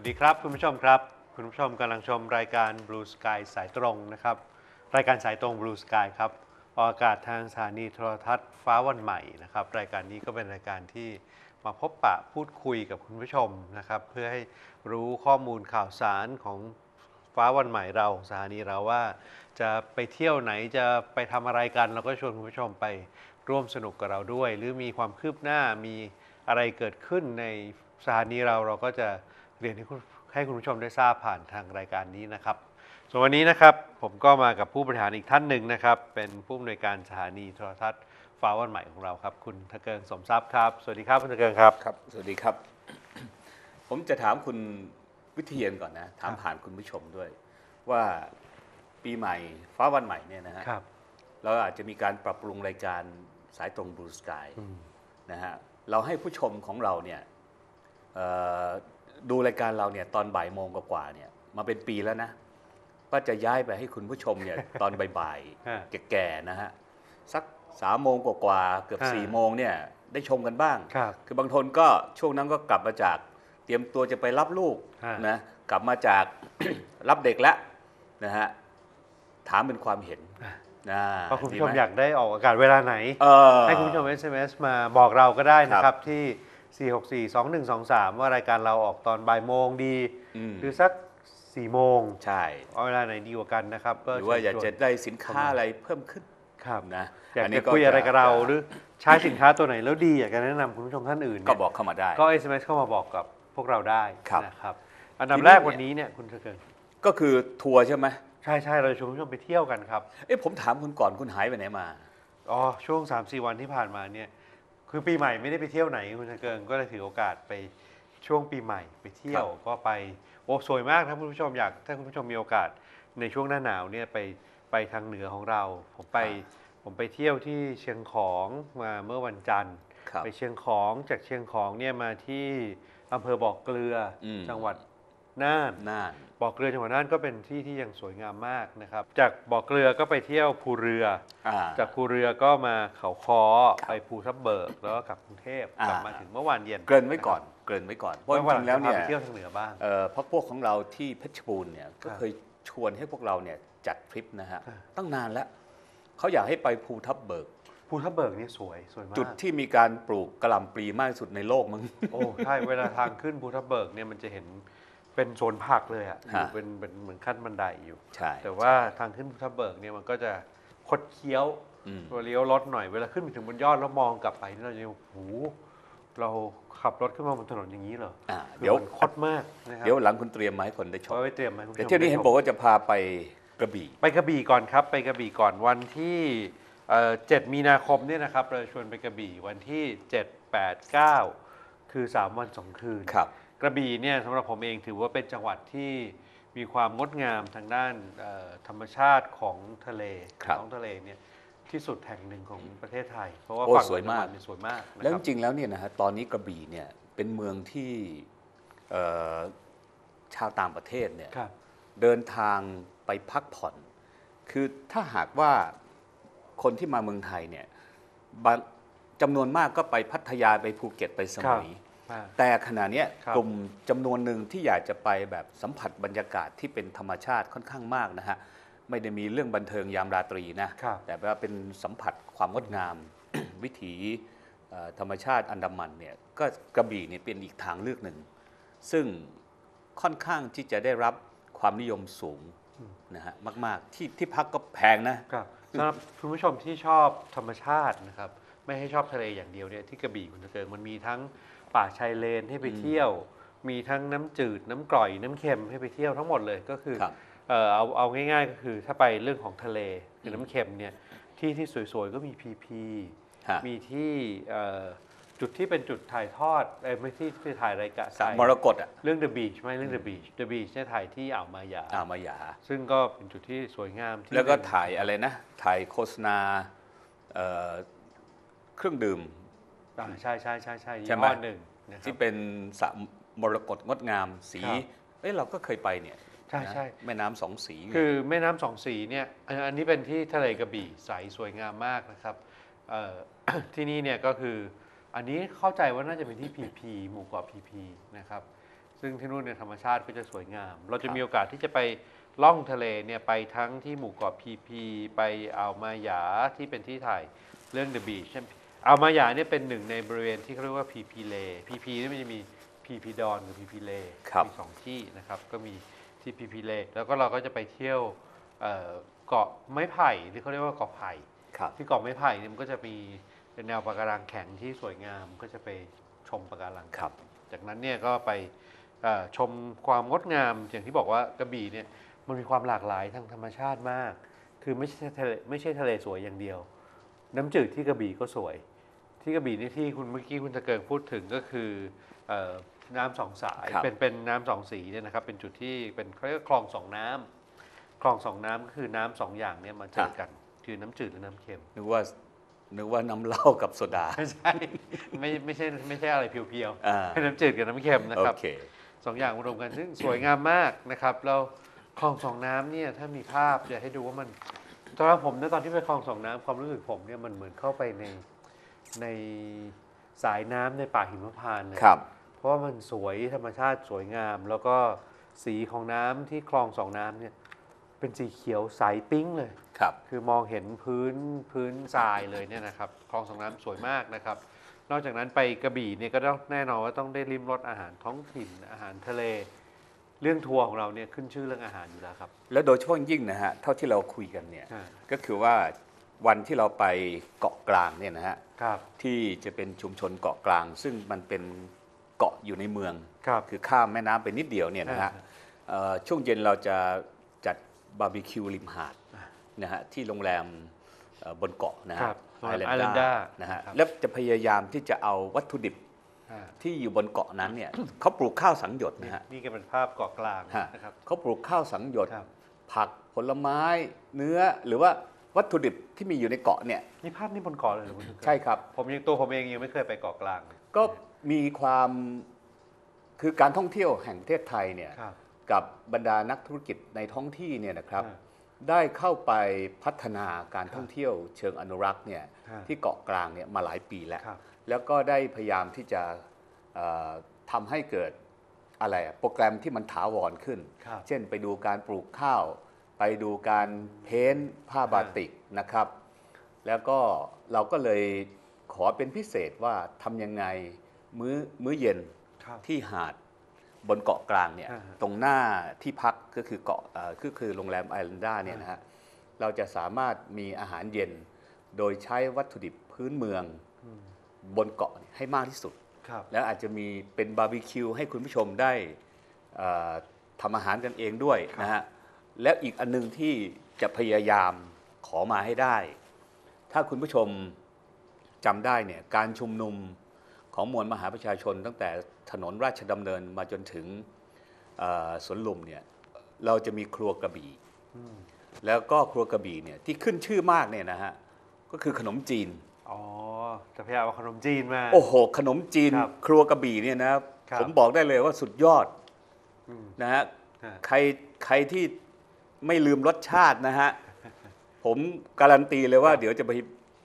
วัสดีครับ คุณผู้ชมครับ คุณผู้ชมกำลังชมรายการ Blue Sky สายตรงนะครับ รายการสายตรง Blue Sky ครับออกอากาศทางสถานีโทรทัศน์ฟ้าวันใหม่นะครับ รายการนี้ก็เป็นรายการที่มาพบปะพูดคุยกับคุณผู้ชมนะครับ เพื่อให้รู้ข้อมูลข่าวสารของฟ้าวันใหม่เราสถานีเราว่า จะไปเที่ยวไหนจะไปทำอะไรกันเราก็ชวนคุณผู้ชมไปร่วมสนุกกับเราด้วย หรือมีความคืบหน้ามีอะไรเกิดขึ้นในสถานีเราเราก็จะ เรียนให้คุณให้คุณผู้ชมได้ทราบผ่านทางรายการนี้นะครับ ส่วนวันนี้นะครับผมก็มากับผู้บริหารอีกท่านหนึ่งนะครับ เป็นผู้อำนวยการสถานีโทรทัศน์ฟ้าวันใหม่ของเราครับ คุณทะเกิงสมทรัพย์ครับ สวัสดีครับคุณทะเกิงครับ ครับ สวัสดีครับ ผมจะถามคุณวิเทียนก่อนนะ ถามครับผ่านคุณผู้ชมด้วย ว่าปีใหม่ฟ้าวันใหม่เนี่ยนะฮะครับ เราอาจจะมีการปรับปรุงรายการสายตรงบลูสกายอืมนะฮะ เราให้ผู้ชมของเราเนี่ยเอ่อ ดูรายการเราเนี่ยตอนบ่ายโมงกว่าๆเนี่ยมาเป็นปีแล้วนะ ก็จะย้ายไปให้คุณผู้ชมเนี่ย ตอนบ่ายฮะ ๆแก่ๆนะฮะสักสามโมงกว่าๆเกือบฮะ สี่โมงเนี่ยได้ชมกันบ้าง ครับ คือบางคนก็ช่วงนั้นก็กลับมาจาก เตรียมตัวจะไปรับลูกฮะ นะกลับมาจาก รับเด็กแล้วนะฮะถามเป็นความเห็นนะเพราะคุณผู้ชมดีไหอยากได้ออกอากาศเวลาไหน เออ ให้คุณผู้ชม SMS มาบอกเราก็ได้นะคครัรับบ ที่4642123 ว่ารายการเราออกตอนบ่ายโมงดีอืมหรือสัก4โมงใช่เอาเวลาไหนดีกว่ากันนะครับก็หรือว่าอยากเชิจะญชวนได้สินค้าอะไรเพิ่มขึ้นครับนะอยากนนี้จะคุยอะไรกับเราจะหรือใช้สินค้าตัวไหนแล้วดีอยากจะแนะนำคุณผู้ชมท่านอื่นก็เนี่ยบอกเข้ามาได้ก็ SMS เข้ามาบอกกับพวกเราได้ครับนะครับอันดับทีนี้แรกเนี่ยวันนี้เนี่ยคุณเกินก็คือทัวร์ใช่ไหมใช่ใช่เราจะชวนคุณผู้ชมไปเที่ยวกันครับเอ๊ะผมถามคุณก่อนคุณหายไปไหนมาอ๋อช่วง3-4วันที่ผ่านมาเนี่ย คือปีใหม่ไม่ได้ไปเที่ยวไหนคุณเกินก็เลยถือโอกาสไปช่วงปีใหม่ไปเที่ยวก็ไปโอ้สวยมากนะคุณผู้ชมอยากถ้าคุณผู้ชมมีโอกาสในช่วงหน้าหนาวเนี่ยไปไปทางเหนือของเรา ผมไปครับผมไปเที่ยวที่เชียงของมาเมื่อวันจันทร์ครับไปเชียงของจากเชียงของเนี่ยมาที่อำเภอบ่อเกลืออมจังหวัดน่านน่าน บ่อเกลือจังหวัดน่านก็เป็นที่ที่ยังสวยงามมากนะครับ จากบ่อเกลือก็ไปเที่ยวภูเรือ อ่า จากภูเรือก็มาเขาคอครับไปภูทับเบิกแล้วก็กลับกรุงเทพอ่ากลับมาถึงเมื่อวานเย็นเกริ่นไว้ก่อน เกริ่นไว้ก่อนเพเพราะราะจว่าริงๆแล้วเนี่ยไปเที่ยวทางเหนือบ้าง เอ่อเพราะพวกของเราที่เพชรบูรณ์เนี่ยก็ครับเคยชวนให้พวกเราเนี่ยจัดทริปนะฮะ ครับ ตั้งนานแล้วเขาอยากให้ไปภูทับเบิก ภูทับเบิกนี่สวยสวยมากจุดที่มีการปลูกกระหล่ำปลีมากที่สุดในโลกมั้ง โอ้ใช่เวลาทางขึ้นภูทับเบิกเนี่ยมันจะเห็น เป็นสวนผักเลยอะอยู่ฮะเป็นเป็นเหมือนขั้นบันไดอยู่ ใช่ แต่ว่าทางขึ้นภูทับเบิกเนี่ยมันก็จะคดเคี้ยวอืมตัวเลี้ยวรถหน่อยเวลาขึ้นไปถึงบนยอดแล้วมองกลับไปนี่เราจะโอ้โหเราขับรถขึ้นมาบนถนนอย่างนี้เหรออ่าคือเดี๋ยวมันคดมากนะครับเดี๋ยวหลังคุณเตรียมมาให้คนได้ชมเอาไว้เตรียมไหมคุณผู้ชแต่มเที่ยวนี้เห็นได้ชมบอกว่าจะพาไปกระบี่ ไปกระบี่ก่อนครับ ไปกระบี่ก่อนวันที่เอ่อ7มีนาคมเนี่ยนะครับเราชวนไปกระบี่วันที่7 8 9คือ3วัน2คืนครับ กระบี่เนี่ยสำหรับผมเองถือว่าเป็นจังหวัดที่มีความงดงามทางด้านเอ่อธรรมชาติของทะเลครับท้องทะเลเนี่ยที่สุดแห่งหนึ่งของประเทศไทย เพราะว่าโอ้ฝั่งสวยมากอันดนเนี่ยสวยมากนะแล้วคจรับริงๆแล้วเนี่ยนะฮะตอนนี้กระบี่เนี่ยเป็นเมืองที่เอ่อชาวต่างประเทศเนี่ยครับเดินทางไปพักผ่อน คือถ้าหากว่าคนที่มาเมืองไทยเนี่ยบางจำนวนมากก็ไปพัทยาไปภูเก็ตไปสมุยอ่า แต่ขณะเนี้ยครับกลุ่มจำนวนหนึ่งที่อยากจะไปแบบสัมผัสบรรยากาศที่เป็นธรรมชาติค่อนข้างมากนะฮะไม่ได้มีเรื่องบันเทิงยามราตรีนะครับแต่ว่าเป็นสัมผัสความงดงาม วิถีเอ่อธรรมชาติอันดามันเนี่ยก็กระบี่เนี่ยเป็นอีกทางเลือกหนึ่ง ซึ่งค่อนข้างที่จะได้รับความนิยมสูงนะฮะมาก ๆ ที่ที่พักก็แพงนะครับสำหรับคุณผู้ชมที่ชอบธรรมชาตินะครับไม่ให้ชอบทะเลอย่างเดียวเนี่ยที่กระบี่คุณตะเกิงมันมีทั้ง ป่าชายเลนให้ไปเที่ยว มีทั้งน้ำจืดน้ำกร่อยน้ำเค็มให้ไปเที่ยวทั้งหมดเลยก็คือครับเอ่อเอาเอาง่ายๆก็คือถ้าไปเรื่องของทะเลคือน้ำเค็มเนี่ยที่ที่สวยๆก็มีพีพีฮะมีที่เอ่อจุดที่เป็นจุดถ่ายทอดเอ้ยไม่ที่ที่ถ่ายรายการสระถ่ายมรกตอะเรื่อง The Beach ไม่เรื่อง The Beach The Beach เนี่ยถ่ายที่อ่าวมายาอ่าวมายา ซึ่งก็เป็นจุดที่สวยงามที่แล้วก็หนึ่งถ่ายอะไรนะ ถ่ายโฆษณาเอ่อเครื่องดื่ม อ่าใช่ใช่ใช่ใช่ใช่ยี่ไหม ห้อหนึ่งนะครับที่เป็นสระมรกตงดงามสีครับเอ้ยเราก็เคยไปเนี่ยใช่นะใช่ แม่น้ำสองสีคือแม่น้ำสองสีเนี่ยอันอันนี้เป็นที่ทะเลกระบี่ใสสวยงามมากนะครับเอ่อ ที่นี่เนี่ยก็คืออันนี้เข้าใจว่าน่าจะเป็นที่พีพีหมู่เกาะพีพีนะครับซึ่งที่นู่นเนี่ยธรรมชาติก็จะสวยงาม เราจะครับ มีโอกาสที่จะไปล่องทะเลเนี่ยไปทั้งที่หมู่เกาะพีพีไปอ่าวมาหยาที่เป็นที่ถ่ายเรื่อง The Beach ใช่ไหม อ่าวมาหยาเนี่ยเป็นหนึ่งในบริเวณที่เขาเรียกว่าพีพีเลพีพีนี่มันจะมีพีพีดอนกับพีพีเลครับมีสองที่นะครับก็มีที่พีพีเลแล้วก็เราก็จะไปเที่ยวเอ่อเกาะไม้ไผ่หรือเขาเรียกว่าเกาะไผ่ครับที่เกาะไม้ไผ่เนี่ยมันก็จะมีเป็นแนวปะการังแข็งที่สวยงามก็จะไปชมปะการังกันครับ จากนั้นเนี่ยก็ไปเอ่อชมความงดงามอย่างที่บอกว่ากระบี่เนี่ยมันมีความหลากหลายทางธรรมชาติมาก คือไม่ใช่ทะเลไม่ใช่ทะเลสวยอย่างเดียว น้ำจืดที่กระบี่ก็สวย ที่กระบี่นี่ที่คุณเมื่อกี้คุณตะเกิงพูดถึงก็คือเอ่อน้ำสองสายครับ เป็นเป็นน้ำสองสีเนี่ยนะครับเป็นจุดที่เป็นเขาเรียกว่าคลองสองน้ำคลองสองน้ำก็คือน้ำสองอย่างเนี่ยมาเจอกัน คือน้ำจืดและน้ำเค็ม นึกว่านึกว่าน้ำเหล้ากับโซดา ไม่ใช่ไม่ไม่ใช่ไม่ใช่อะไรเพียวอ่า ๆเป็นน้ำจืดกับน้ำเค็มนะโอครับ เค สองอย่างรวมกันซึ่งสวยงามมากนะครับแล้วคลองสองน้ำเนี่ยถ้ามีภาพจะให้ดูว่ามันตอนแรกผมนะตอนที่ไปคลองสองน้ำความรู้สึกผมเนี่ยมันเหมือนเข้าไปใน ในสายน้ำในป่าหิมพานต์นะครับ เพราะว่ามันสวยธรรมชาติสวยงาม แล้วก็สีของน้ำที่คลองสองน้ำเนี่ยเป็นสีเขียวใสปิ้งเลย ครับ คือมองเห็นพื้นพื้นทรายเลยเนี่ยนะครับคลองสองน้ำสวยมากนะครับ นอกจากนั้นไปกระบี่เนี่ยก็ต้องแน่นอนว่าต้องได้ริมรสอาหารท้องถิ่นอาหารทะเล เรื่องทัวร์ของเราเนี่ยขึ้นชื่อเรื่องอาหารอยู่แล้วครับแล้วโดยเฉพาะยิ่งนะฮะ เท่าที่เราคุยกันเนี่ยอ่าก็คือว่า วันที่เราไปเกาะกลางเนี่ยนะฮะครับที่จะเป็นชุมชนเกาะกลาง ซึ่งมันเป็นเกาะอยู่ในเมืองครับคือข้ามแม่น้ำไปนิดเดียวเนี่ยนะฮะอ่าเอ่อช่วงเย็นเราจะจัดบาร์บีคิวริมหาดนะฮะที่โรงแรมเอ่อบนเกาะนะคฮะรับไอแลน Islander ด้านะฮะครับ แล้วจะพยายามที่จะเอาวัตถุดิบอ่าที่อยู่บนเกาะนั้นเนี่ย เขาปลูกข้าวสังหยดนี่นะฮะ นี่ก็เป็นภาพเกาะกลางฮะนะครับ เขาปลูกข้าวสังหยด ครับผักผลไม้เนื้อหรือว่า วัตถุดิบที่มีอยู่ในเกาะเนี่ยนี่ภาพนี่บนเกาะเลยเหรอคุณทุกคนใช่ครับ ผมยังตัวผมเองยังไม่เคยไปเกาะกลางเลยก็มีความคือการท่องเที่ยวแห่งประเทศไทยเนี่ยครับ กับบรรดานักธุรกิจในท้องที่เนี่ยนะครับอ่าได้เข้าไปพัฒนาการท่องเที่ยวเชิงอนุรักษ์เนี่ยฮะที่เกาะกลางเนี่ยมาหลายปีแล้ว ครับ แล้วก็ได้พยายามที่จะเอ่อทำให้เกิดอะไรอะโปรแกรมที่มันถาวรขึ้น ครับ เช่นไปดูการปลูกข้าว ไปดูการเพ้นท์ผ้าบาติกนะครับ แล้วก็เราก็เลยขอเป็นพิเศษว่าทำยังไงมื้อมื้อเย็นครับที่หาดบนเกาะกลางเนี่ยอ่าฮะตรงหน้าที่พักก็คือเกาะเอ่อก็คือโรงแรมไอแลนด้าเนี่ยนะฮะเราจะสามารถมีอาหารเย็น โดยใช้วัตถุดิบพื้นเมืองอืมบนเกาะเนี่ยให้มากที่สุดครับแล้วอาจจะมีเป็นบาร์บีคิวให้คุณผู้ชมได้เอ่อทำอาหารกันเองด้วยนะฮะ แล้วอีกอันหนึงที่จะพยายามขอมาให้ได้ ถ้าคุณผู้ชมจำได้เนี่ยการชุมนุมของมวลมหาประชาชน ตั้งแต่ถนนราชดำเนินมาจนถึงเอ่อสวนลุมเนี่ยเราจะมีครัวกระบี่อืมแล้วก็ครัวกระบี่เนี่ยที่ขึ้นชื่อมากเนี่ยนะฮะก็คือขนมจีนอ๋อจะพยายามเอาขนมจีนมา โอ้โห ขนมจีน ครับครัวกระบี่เนี่ยนะครับผมบอกได้เลยว่าสุดยอดอืมนะฮะฮะใครใครที่ ไม่ลืมรสชาตินะฮะ ผมการันตีเลยว่าเดี๋ยวจะไป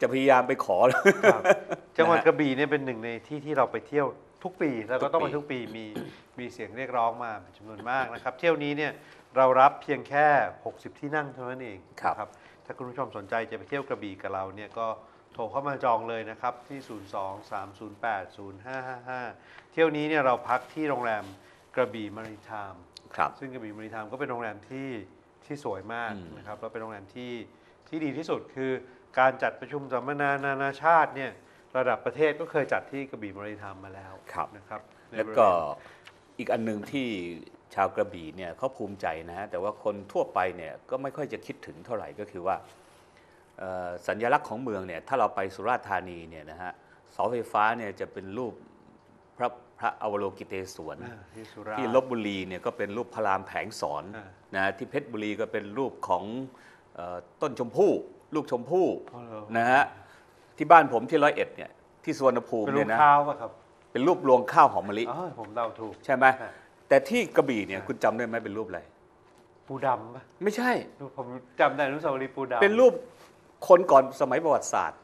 จะพยายามไปขอครับจังหวัดนะฮะกระบี่เนี่ยเป็นหนึ่งในที่ที่เราไปเที่ยวทุกปีแล้วก็ต้องทุไปกปีทุกปีมีมีเสียงเรียกร้องมาเป็นจำนวนมากนะครับ เที่ยวนี้เนี่ยเรารับเพียงแค่ 60 ที่นั่งเท่านั้นเองนะถ้าคุณผู้ชมสนใจจะไปเที่ยวกระบี่กับเราเนี่ยก็โทรเข้ามาจองเลยนะครับที่ 02 308 0555 เที่ยวนี้เนี่ยเราพักที่โรงแรมกระบี่มาริไทม์ครับซึ่งกระบี่มาริไทม์ก็เป็นโรงแรมที่ ที่สวยมากอืมนะครับแล้วเป็นโรงแรมที่ที่ดีที่สุดคือการจัดประชุมสัมมนานานาชาติเนี่ยระดับประเทศก็เคยจัดที่กระบี่มาริไทม์มาแล้วครับนะครับในแล้วบริเก็อีกอันหนึ่งที่ชาวกระบี่เนี่ยเขาภูมิใจนะฮะแต่ว่าคนทั่วไปเนี่ยก็ไม่ค่อยจะคิดถึงเท่าไหร่ก็คือว่าเอ่อสัญลักษณ์ของเมืองเนี่ยถ้าเราไปสุราษฎร์ธานีเนี่ยนะฮะเสาไฟฟ้าเนี่ยจะเป็นรูปพระพระอวโลกิเตศวรอ่าที่สุราษฎร์ที่ลบบุรีเนี่ยก็เป็นรูปพระรามแผงสอนอ่า นะที่เพชรบุรีก็เป็นรูปของเอ่อต้นชมพู่ลูกชมพู่อ๋อเหรอ นะฮะที่บ้านผมที่ร้อยเอ็ดเนี่ยที่สวนภูมิเป็นรูเนี่ปยนะข้าวป่ะครับเป็นรูปรวงข้าวหอมมะลิ อ๋อผมเดาถูก ใช่ไหมฮะแต่ที่กระบี่เนี่ยอ่าคุณจำได้ไหมเป็นรูปอะไร ปูดำป่ะไม่ใช่ รูปผมจำได้อนุสาวรีย์ปูดำเป็นรูปคนก่อนสมัยประวัติศาสตร์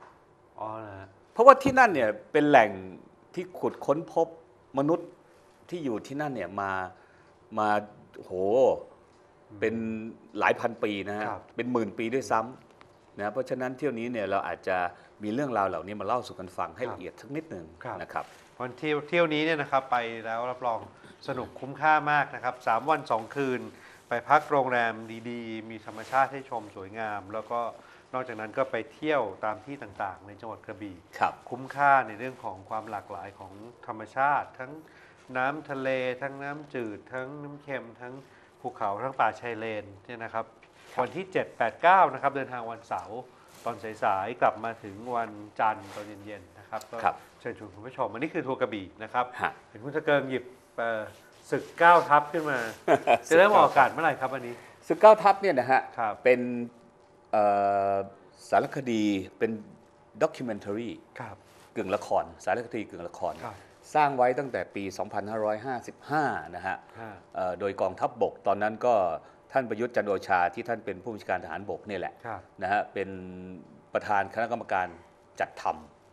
อ๋อนะฮะเพราะว่าที่นั่นเนี่ยเป็นแหล่งที่ขุดค้นพบมนุษย์ที่อยู่ที่นั่นเนี่ยมามาโห เป็นหลายพันปีนะฮะครับเป็นหมื่นปีด้วยซ้ำนะเพราะฉะนั้นเที่ยวนี้เนี่ยเราอาจจะมีเรื่องราวเหล่านี้มาเล่าสู่กันฟังให้ครับละเอียดสักนิดหนึ่งครับนะครับวันเที่ยวเที่ยวนี้เนี่ยนะครับไปแล้วรับรองสนุกคุ้มค่ามากนะครับสามวันสองคืน ไปพักโรงแรมดีๆ มีธรรมชาติให้ชมสวยงาม แล้วก็นอกจากนั้นก็ไปเที่ยวตามที่ต่างๆ ในจังหวัดกระบี่ครับคุ้มค่าในเรื่องของความหลากหลายของธรรมชาติ ทั้งน้ำทะเล ทั้งน้ำจืด ทั้งน้ำเค็มทั้ง ภูเขาทั้งป่าชายเลนเนี่ยนะครับ วันที่ 7 8 9 นะครับ เดินทางวันเสาร์ตอนสายๆกลับมาถึงวันจันทร์ตอนเย็นๆนะครับก็ครับเชิญชวนคุณผู้ชมอันนี้คือทัวร์กระบี่นะครับฮะ เห็นคุณตะเกิงหยิบเอ่อศึกเก้าทัพขึ้นมา จะเริ่มออกอากาศเมื่อไหร่ครับอันนี้ศึกเก้าทัพเนี่ยนะฮะ ครับ เป็นเอ่อสารคดีเป็นด็อกิเมนทารีครับ กึ่งละคร สารคดีกึ่งละคร ครับ สร้างไว้ตั้งแต่ปี 2555 นะฮะฮะเอ่อโดยกองทัพบบกตอนนั้นก็ท่านประยุทธ์จันทร์โอชาที่ท่านเป็นผู้บัญชาการทหารบกเนี่ยแหละครับนะฮะเป็นประธานคณะกรรมการจัดท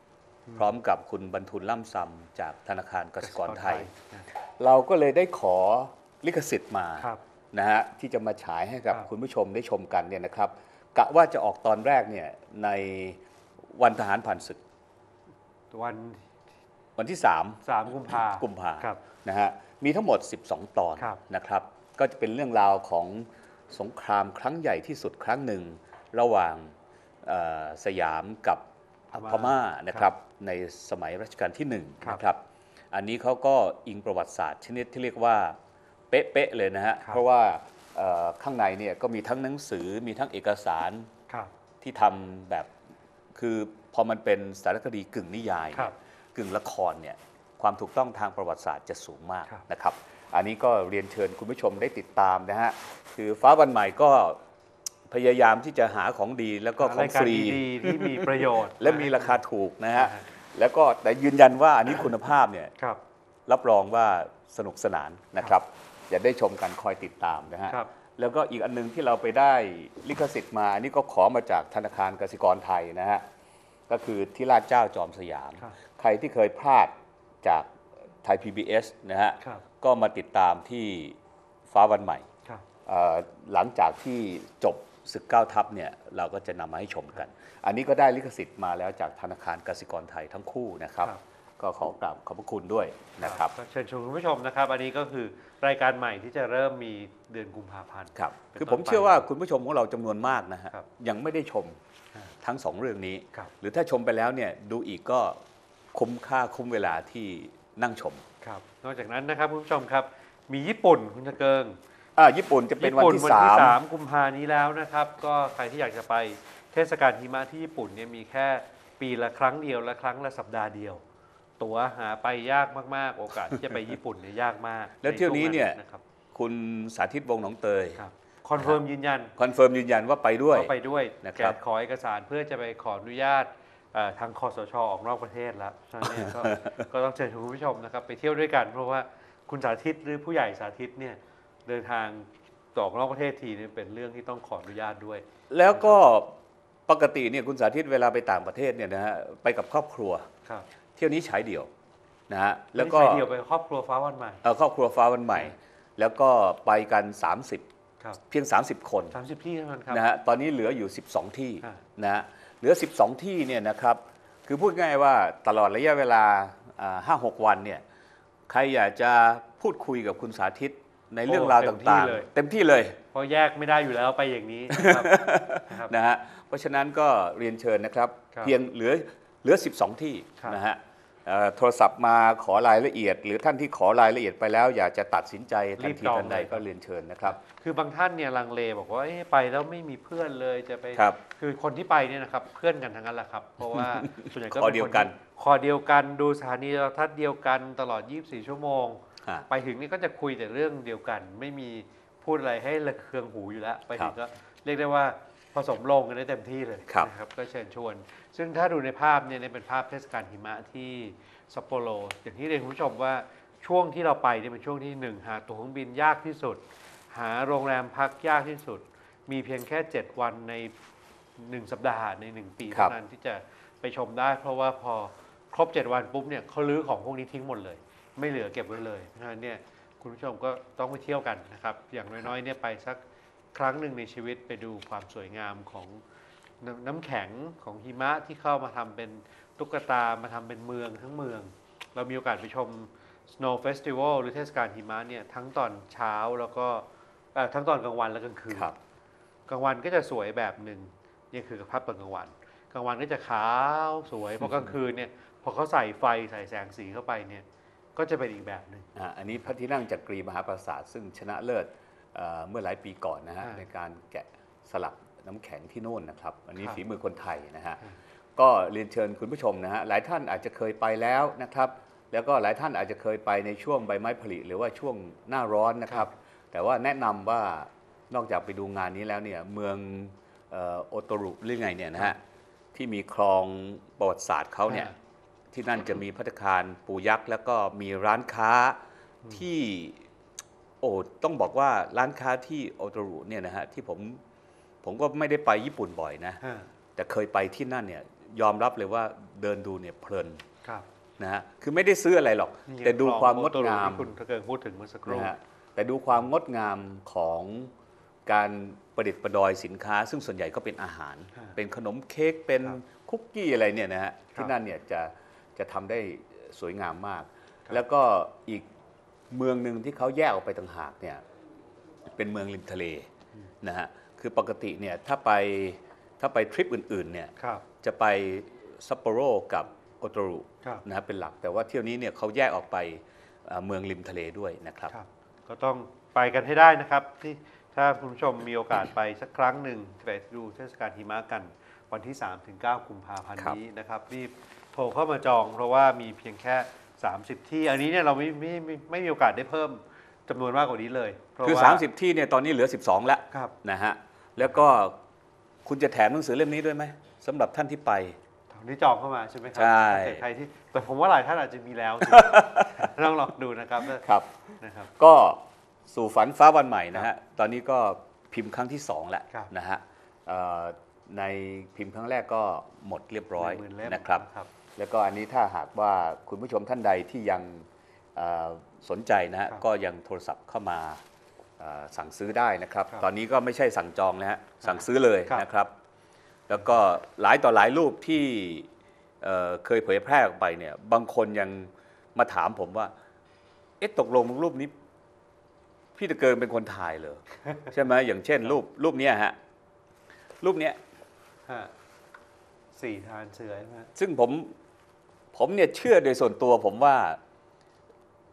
ำพร้อมกับคุณบรรทุนล่ำซำจากธนาคารกสิกรไทยนะเราก็เลยได้ขอลิขสิทธิ์มาครับนะฮะที่จะมาฉายให้กับครับคุณผู้ชมได้ชมกันเนี่ยนะครับกะว่าจะออกตอนแรกเนี่ยในวันทหารผ่านศึก วัน วันที่3สามกุมภากุมภาครับนะฮะมีทั้งหมด 12 ตอนครับนะครับ ก็จะเป็นเรื่องราวของสงครามครั้งใหญ่ที่สุดครั้งหนึ่งระหว่างเอ่อสยามกับพม่าพม่านะครับในสมัยรัชกาลที่1ครับนะครับอันนี้เขาก็อิงประวัติศาสตร์ชนิดที่เรียกว่าเป๊ะๆเลยนะฮะครับเพราะว่าเอ่อข้างในเนี่ยก็มีทั้งหนังสือมีทั้งเอกสารครับที่ทำแบบคือพอมันเป็นสารคดีกึ่งนิยายครับ กึ่งละครเนี่ยความถูกต้องทางประวัติศาสตร์จะสูงมากครับนะครับ อันนี้ก็เรียนเชิญคุณผู้ชมได้ติดตามนะฮะคือฟ้าวันใหม่ก็พยายามที่จะหาของดีแล้วก็ขอรางยการฟรีดีๆที่มีประโยชน์ และมีราคาถูกนะฮะนะฮะแล้วก็แต่ยืนยันว่าอันนี้คุณภาพเนี่ยครับรับรองว่าสนุกสนานนะครับอย่าได้ชมกันคอยติดตามนะฮะครับแล้วก็อีกอันหนึงที่เราไปได้ลิขสิทธิ์มาอันนี้ก็ขอมาจากธนาคารกสิกรไทยนะฮะก็คือที่ลาดเจ้าจอมสยามค รับใครที่เคยพลาดจากไทย PBS นะฮะครับก็มาติดตามที่ฟ้าวันใหม่ครับเอ่อหลังจากที่จบศึกเก้าทัพเนี่ยเราก็จะนำมาให้ชมกัน อันนี้ก็ได้ลิขสิทธิ์มาแล้วจากธนาคารกสิกรไทยทั้งคู่นะครับครับก็ขอกราบขอบพระคุณด้วยนะครับก็เชิญชวนคุณผู้ชมนะครับ อันนี้ก็คือรายการใหม่ที่จะเริ่มมีเดือนกุมภาพันธ์ครับเป็นคือผมต้นไปเชื่อว่าคุณผู้ชมของเราจำนวนมากนะฮะครับยังไม่ได้ชมอ่าทั้งสองเรื่องนี้ครับหรือถ้าชมไปแล้วเนี่ยดูอีกก็ คุ้มค่าคุ้มเวลาที่นั่งชมครับ นอกจากนั้นนะครับคุณผู้ชมครับ มีญี่ปุ่นคุณตะเกิงอ่าญี่ปุ่นจะเป็นวันญี่ปุ่ที่วันสาที่มสามกุมภานี้แล้วนะครับ ก็ใครที่อยากจะไปเทศกาลหิมะที่ญี่ปุ่นเนี่ยมีแค่ปีละครั้งเดียวและครั้งละสัปดาห์เดียว ตั๋วหาไปยากมากๆ โอกาสที่จะไปญี่ปุ่นเนี่ยยากมาก แล้วเที่ยวนี้เนี่ยใช่วงะครับคุณสาธิตวงศ์หนองเตยครับคอนเฟิร์มยืนยันคอนเฟิร์มยืนยันว่าไปด้วยก็ไปด้วยนะครับแกขอเอกสารเพื่อจะไปขออนุญาตเอ่อ ทางคอสชออกนอกประเทศแล้วฉะนั้นเนี่ยก็ ก็ต้องเชิญคุณผู้ชมนะครับ ไปเที่ยวด้วยกัน เพราะว่าคุณสาธิตหรือผู้ใหญ่สาธิตเนี่ยเดินทางออกนอกประเทศทีเนี่ยเป็นเรื่องที่ต้องขออนุญาตด้วย แล้วก็ปกติเนี่ยคุณสาธิตเวลาไปต่างประเทศเนี่ยนะฮะไปกับครอบครัว ครับเที่ยวนี้ฉายเดี่ยวนะฮะแล้วก็ไม่ใช่เดียวไปครอบครัวฟ้าวันใหม่เอ่อครอบครัวฟ้าวันใหม่ แล้วก็ไปกัน 30 ครับเพียง 30 คนสามสิบที่เท่านั้นครับ นะฮะตอนนี้เหลืออยู่ 12 ที่อ่านะฮะ เหลือ 12 ที่เนี่ยนะครับคือพูดง่ายว่าตลอดระยะเวลาห้าหกวันเนี่ยใครอยากจะพูดคุยกับคุณสาธิตในเรื่องราวต่างๆ เต็มที่เลยเพราะแยกไม่ได้อยู่แล้วไปอย่างนี้นะครับนะครับนะฮะเพราะฉะนั้นก็เรียนเชิญนะครับครับเพียงเหลือเหลือ 12 ที่ครับนะฮะเอ่อ โทรศัพท์มาขอรายละเอียด หรือท่านที่ขอรายละเอียดไปแล้ว อยากจะตัดสินใจทันทีทันใดก็เรียนเชิญนะครับ คือบางท่านเนี่ยลังเลบอกว่าเอ๊ะไปแล้วไม่มีเพื่อนเลยจะไปครับคือคนที่ไปเนี่ยนะครับเพื่อนกันทั้งนั้นแหละครับ เพราะว่าส่วนใหญ่ก็คอป็เดียวกันคอเดียวกันดูสถานีโทรทัศน์เดียวกันตลอด 24 ชั่วโมงฮะไปถึงนี่ก็จะคุยแต่เรื่องเดียวกัน ไม่มีพูดอะไรให้ระเคืองหูอยู่แล้ว ไปถึงก็เรียกได้ว่า ผสมลงกันได้เต็มที่เลยครับนะครับ ก็เชิญชวน ซึ่งถ้าดูในภาพเนี่ยเนี่ยเป็นภาพเทศกาลหิมะที่ซัปโปโรอย่างที่เรียนคุณผู้ชมว่าช่วงที่เราไปเนี่ยเป็นช่วงที่หนึ่งหาตั๋วเครื่องบินยากที่สุด หาโรงแรมพักยากที่สุด มีเพียงแค่ 7 วันใน 1 สัปดาห์ใน 1 ปีครัเท่าบนั้นที่จะไปชมได้ เพราะว่าพอครบ 7 วันปุ๊บเนี่ยเขาลื้อของพวกนี้ทิ้งหมดเลย ไม่เหลือเก็บไว้เลยเพราะฉะนั้นเนี่ยคุณผู้ชมก็ต้องไปเที่ยวกันนะครับ อย่างน้อยๆเนี่ยไปสัก ครั้งหนึ่งในชีวิตไปดูความสวยงามของน้ำน้ำแข็งของหิมะที่เข้ามาทำเป็นตุ๊กตามาทำเป็นเมืองทั้งเมือง เรามีโอกาสไปชม Snow Festival หรือเทศกาลหิมะเนี่ยทั้งตอนเช้าแล้วก็เอ่อทั้งตอนกลางวันและกลางคืนครับกลางวันก็จะสวยแบบหนึ่งนี่คือภาพตอนกลางวัน กลางวันก็จะขาวสวยพอกลางคืนเนี่ยพอเขาใส่ไฟใส่แสงสีเข้าไปเนี่ยก็จะเป็นอีกแบบหนึ่งอ่าอันนี้พระที่นั่งจักรีมหาปราสาทซึ่งชนะเลิศ เอ่อเมื่อหลายปีก่อนนะฮะอ่าในการแกะสลักน้ำแข็งที่โน่นนะครับ อันนี้ครับฝีมือคนไทยนะฮะอืมก็เรียนเชิญคุณผู้ชมนะฮะหลายท่านอาจจะเคยไปแล้วนะครับ แล้วก็หลายท่านอาจจะเคยไปในช่วงใบไม้ผลิหรือว่าช่วงหน้าร้อนนะครับ แต่ว่าแนะนำว่านอกจากไปดูงานนี้แล้วเนี่ยเมืองเอ่อโอโตรุหรือไงเนี่ยนะฮะที่มีคลองประวัติศาสตร์เขาเนี่ยอ่าที่นั่นจะมีพัตตาคารปูยักษ์ แล้วก็มีร้านค้าที่ โอ้ต้องบอกว่าร้านค้าที่โอโตรุเนี่ยนะฮะที่ผมผมก็ไม่ได้ไปญี่ปุ่นบ่อยนะ อ่าแต่เคยไปที่นั่นเนี่ยยอมรับเลยว่าเดินดูเนี่ยเพลินครับนะฮะคือไม่ได้ซื้ออะไรหรอก นี่ไแต่ดูความคลงอดโอโตรุงาม ที่คุณตะเกิงพูดถึงเมื่อสักครู่ นะฮะแต่ดูความงดงามของการประดิษฐ์ประดอยสินค้า ซึ่งส่วนใหญ่ก็เป็นอาหาร ฮะเป็นขนมเค้กเป็นครับคุกกี้อะไรเนี่ยนะฮะครับที่นั่นเนี่ยจะจะทำได้สวยงามมาก ครับ แล้วก็อีก เมืองหนึ่งที่เขาแยกออกไปต่างหากเนี่ยเป็นเมืองริมทะเลนะฮะคือปกติเนี่ยถ้าไปถ้าไปทริปอื่นๆเนี่ยครับจะไปซัปโปโรกับโอโตรุครับนะครับเป็นหลัก แต่ว่าเที่ยวนี้เนี่ยเขาแยกออกไปเอ่อเมืองริมทะเลด้วยนะครับครับก็ต้องไปกันให้ได้นะครับที่ถ้าคุณผู้ชมมีโอกาสไปสักครั้งหนึ่งไปดูเทศกาลหิมะกันวันที่ 3-9 กุมภาพันธ์ครับนี้นะครับ รีบโทรเข้ามาจองเพราะว่ามีเพียงแค่ 30 ที่ อันนี้เนี่ยเราไม่ไม่ไม่ไม่มีโอกาสได้เพิ่มจำนวนมากกว่านี้เลยเพราะคือ ว่า30 ที่เนี่ยตอนนี้เหลือ 12 แล้วครับนะฮะแล้วก็คุณจะแถมหนังสือเล่มนี้ด้วยไหมสำหรับท่านที่ไป ตอนนี้จองเข้ามาใช่ไหมครัใช่โอเคใครที่แต่ผมว่าหลายท่านอาจจะมีแล้ว ต้องลองดูนะครับครับ นะครับ ก็สู่ฝันฟ้าวันใหม่นะฮะ ตอนนี้ก็พิมพ์ครั้งที่ 2 แล้วครับ นะฮะเอ่อในพิมพ์ครั้งแรกก็หมดเรียบร้อยหมื่นเล่มนะครับ ครับ แล้วก็อันนี้ถ้าหากว่าคุณผู้ชมท่านใดที่ยังเอ่อสนใจนะฮะครับก็ยังโทรศัพท์เข้ามาเอ่อสั่งซื้อได้นะครับครับ ตอนนี้ก็ไม่ใช่สั่งจองนะฮะสั่งซื้อเลยครับนะครับ แล้วก็หลายต่อหลายรูปที่เอ่อเคยเผยแพร่ออกไปเนี่ย บางคนยังมาถามผมว่า เอ๊ะตกลงรูปนี้ พี่ตะเกิงเป็นคนถ่ายเหรอใช่ไหมอย่างเช่น รูปรูปเนี้ยฮะรูปเนี้ยฮะสี่ทานเสือใช่ไหมซึ่งผม ผมเนี่ยเชื่อโดยส่วนตัวผมว่า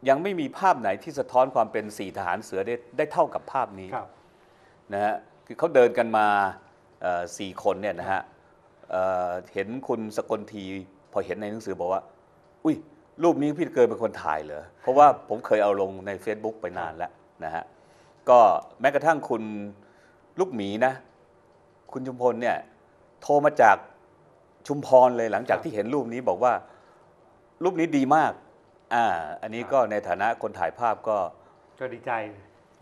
ยังไม่มีภาพไหนที่สะท้อนความเป็นสี่ทหารเสือได้ได้เท่ากับภาพนี้ครับนะฮะคือเขาเดินกันมาเอ่อสี่คนเนี่ยนะฮะเอ่อเห็นคุณสกลทีพอเห็นในหนังสือบอกว่า อุ้ยรูปนี้พี่เกินเป็นคนถ่ายเหรอ เพราะว่าผมเคยเอาลงใน Facebook ไปนานแล้วนะฮะก็แม้กระทั่งคุณลูกหมีนะ คุณชุมพลเนี่ยโทรมาจากชุมพรเลยหลังจากที่เห็นรูปนี้บอกว่า รูปนี้ดีมากอ่าอันนี้ก็ในฐานะคนถ่ายภาพก็ก็ดีใจ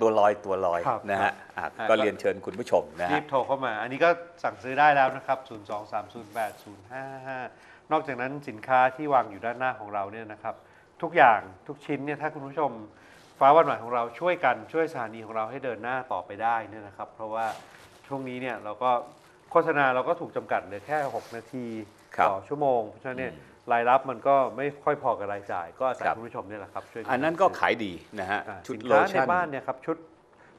ตัวลอยตัวลอยครับนะฮะอะครับ ก็เรียนเชิญคุณผู้ชมนะรีฮะ บโทรเข้ามา อันนี้ก็สั่งซื้อได้แล้วนะครับ 0 2 3 0 8 0 5 5 นอกจากนั้นสินค้าที่วางอยู่ด้านหน้าของเราเนี่ยนะครับ ทุกอย่างทุกชิ้นเนี่ยถ้าคุณผู้ชมฟ้าวันใหม่ของเราช่วยกันช่วยสถานีของเราให้เดินหน้าต่อไปได้เนี่ยนะครับ เพราะว่าช่วงนี้เนี่ยเราก็โฆษณาเราก็ถูกจำกัดเหลือแค่ 6 นาทีครับ ต่อชั่วโมง เพราะฉะนั้นเนี่ยอืมรายรับมันก็ไม่ค่อยพอกับรายจ่าย ก็อาศัยครับคุณผู้ชมเนี่ยแหละครับช่วยอันนั้นก็ขายดีนะฮะอ่าชุดสินโลค้าในชั่นบ้านเนี่ยครับชุด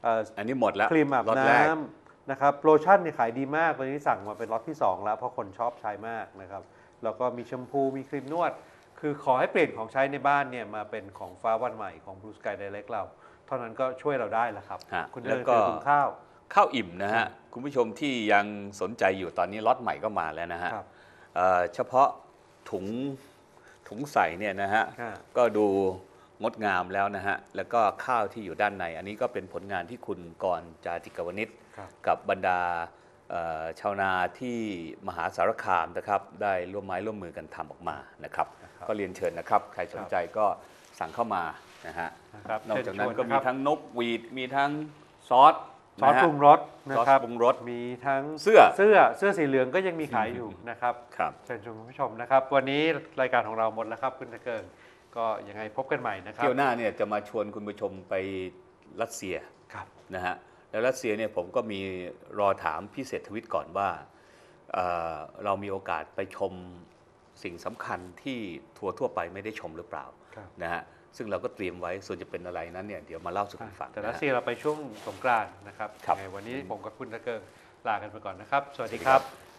เอ่ออันนี้หมดแล้วครีมอาบล็อตน้แรกำนะครับโลชั่นเนี่ยขายดีมากตอนนี้สั่งมาเป็นล็อตที่ 2 แล้วเพราะคนชอบใช้มากนะครับแล้วก็มีแชมพูมีครีมนวด คือขอให้เปลี่ยนของใช้ในบ้านเนี่ยมาเป็นของฟ้าวันใหม่ของ Blue Sky Direct เรา เท่านั้นก็ช่วยเราได้แล้วครับฮะคุณแล้เดิวนก็คือคุณข้าวข้าวอิ่มนะฮะ คุณผู้ชมที่ยังสนใจอยู่ตอนนี้ล็อตใหม่ก็มาแล้วนะฮะครับ เอ่อเฉพาะถุงถุงใส่เนี่ยนะฮะอ่าก็ดูงดงามแล้วนะฮะ แล้วก็ข้าวที่อยู่ด้านใน อันนี้ก็เป็นผลงานที่คุณกรณ์จาติกวนิชครับกับบรรดาเอ่อชาวนาที่มหาสารคามนะครับ ได้ร่วมไม้ร่วมมือกันทำออกมานะครับนะครับ ก็เรียนเชิญนะครับ ใครสนใจก็สั่งเข้ามานะฮะนะครับนอกจากนั้นเชิญชวก็มีะครับทั้งนกหวีดมีทั้งซอส ซอสนะฮะปรุงรสนะครับซอสปรุงรส มีทั้งเสื้อ เสื้อเสื้อสีเหลืองก็ยังมีขายอยู่นะครับครับ เชิญชวนคุณผู้ชมนะครับ วันนี้รายการของเราหมดแล้วครับคุณตะเกิงก็ยังไงพบกันใหม่นะครับเที่ยวหน้าเนี่ยจะมาชวนคุณผู้ชมไปรัสเซียครับ นะฮะ แล้วรัสเซียเนี่ยผมก็มีรอถามพี่เศรษฐวิทย์ก่อนว่าเอ่อเรามีโอกาสไปชม สิ่งสำคัญที่ทัวร์ทั่วไปไม่ได้ชมหรือเปล่าครับนะฮะซึ่งเราก็เตรียมไว้ส่วนจะเป็นอะไรนั้นเนี่ยเดี๋ยวมาเล่าสู่กันฟังแต่นะรัสฮะเซียเราไปช่วงสงกรานต์นะครับครับยังไงวันนี้ผมกับคุณตะเกิงลากันไปก่อนนะครับ สวัสดีครับ